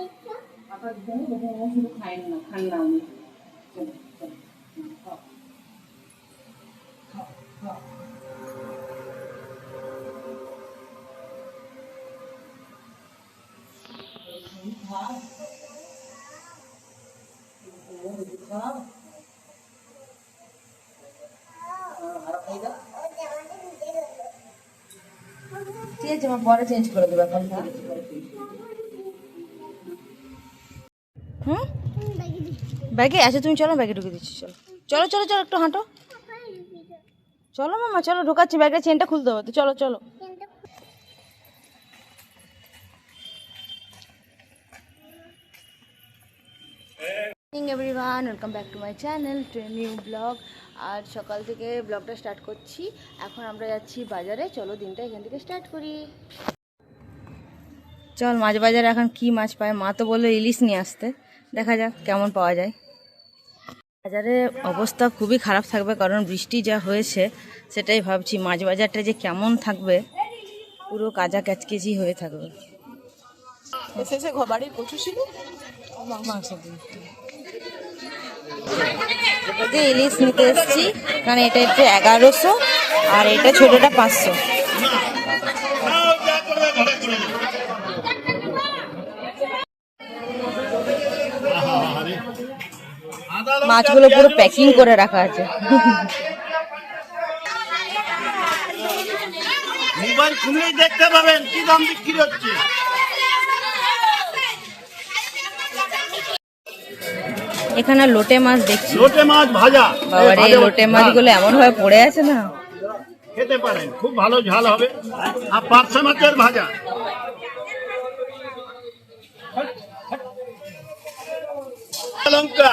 ও শুধু খাই না খান না উনি চলো, চলো, হুম, খাও। খাও, খাও। তুমি খাও। তুমি খাও। হ্যাঁ, আরও খাই দাও। ঠিক আছে আমার পরে চেঞ্জ করে দেবো এখন ব্যাগে আচ্ছা তুমি চলো, ব্যাগে ঢুকে দিচ্ছি, চলো। চলো চলো চলো, একটু হাঁটো। চলো মামা, চলো, ঢোকাচ্ছি ব্যাগের চেনটা খুলতে হবে তো, চলো চলো। Everyone welcome back to my channel to new vlog আর সকাল থেকে ব্লগটা স্টার্ট করছি। এখন আমরা যাচ্ছি বাজারে, চলো, দিনটা এখান থেকে স্টার্ট করি। চল, মাছ বাজারে এখন কি মাছ পায়? মা তো বলল ইলিশ নিয়ে আসতে। দেখা যাক, কেমন পাওয়া যায়। বাজারে অবস্থা খুবই খারাপ থাকবে কারণ বৃষ্টি যা হয়েছে সেটাই ভাবছি। মাছ বাজারটা যে কেমন থাকবে পুরো কাজা ক্যাচকেচি হয়ে থাকবে। যে ইলিশ নিতে এসেছি কারণ এটা হচ্ছে এগারোশো আর এটা ছোটটা পাঁচশো। মাছগুলো পুরো প্যাকিং করে রাখা আছে। মোবাইল খুলেই দেখতে পাবেন কি দাম বিক্রি হচ্ছে। এখানে লোটে মাছ দেখছি। লোটে মাছ ভাজা। বাবারে লোটে। মাছগুলো এমন ভাবে পড়ে আছে না। খেতে পারেন খুব ভালো ঝাল হবে। আর পার্শে মাছের ভাজা। লঙ্কা।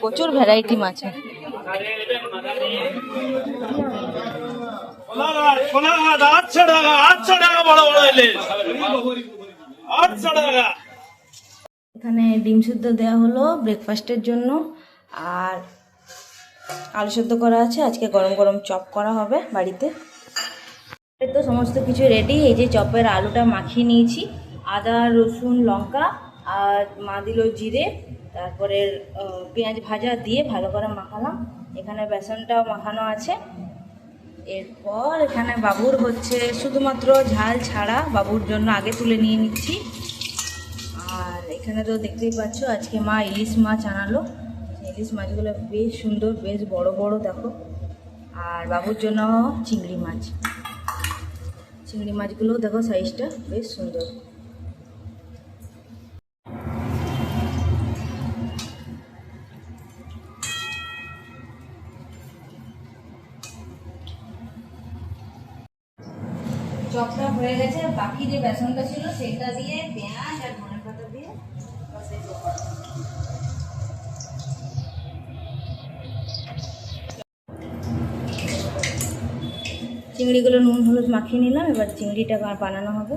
প্রচুর ভ্যারাইটি মাছ এখানে ডিম সিদ্ধ দেওয়া হলো ব্রেকফাস্টের জন্য, আর আলু সেদ্ধ করা আছে। আজকে গরম গরম চপ করা হবে বাড়িতে। তো সমস্ত কিছু রেডি এই যে চপের আলুটা মাখিয়ে নিয়েছি। আদা, রসুন, লঙ্কা, আর মা দিল জিরে। তারপরে পেঁয়াজ ভাজা দিয়ে ভালো করে মাখালাম। এখানে বেসনটাও মাখানো আছে। এরপর এখানে বাবুর হচ্ছে শুধুমাত্র ঝাল ছাড়া বাবুর জন্য আগে তুলে নিয়ে নিচ্ছি। আর এখানে তো দেখতেই পাচ্ছ, আজকে মা ইলিশ মাছ আনালো। ইলিশ মাছগুলো বেশ সুন্দর, বেশ বড় বড়, দেখো। আর বাবুর জন্য চিংড়ি মাছ। চিংড়ি মাছগুলোও দেখো সাইজটা বেশ সুন্দর। চপটা হয়ে গেছে বাকি যে বেসনটা ছিল সেটা দিয়ে পেঁয়াজ আর ধনে পাতা দিয়ে চিংড়িগুলো নুন, হলুদ মাখিয়ে নিলাম, এবার চিংড়িটা বানানো হবে।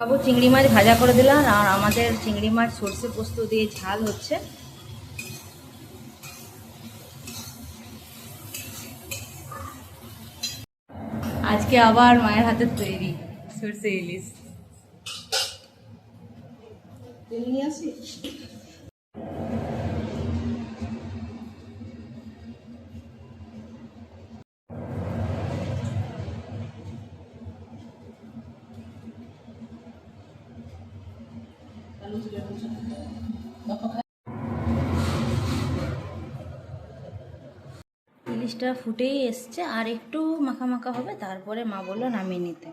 বাবু চিংড়ি মাছ ভাজা করে দিলাম আর আমাদের চিংড়ি মাছ সর্ষে পোস্ত দিয়ে ঝাল হচ্ছে। আজকে আবার মায়ের হাতে তৈরি সর্ষে ইলিশ। ইলিশটা ফুটেই এসছে, আর একটু মাখা মাখা হবে, তারপরে মা বলল নামিয়ে নিতে।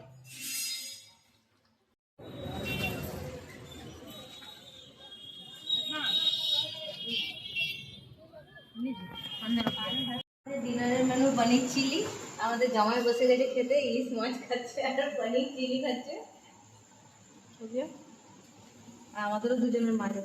ডিনারের মেনু পনির চিলি। আমাদের জামাই বসে গেছে খেতে, ইলিশ মাছ খাচ্ছে আর পনির চিলি খাচ্ছে। আমাদেরও দুজনের মাঝে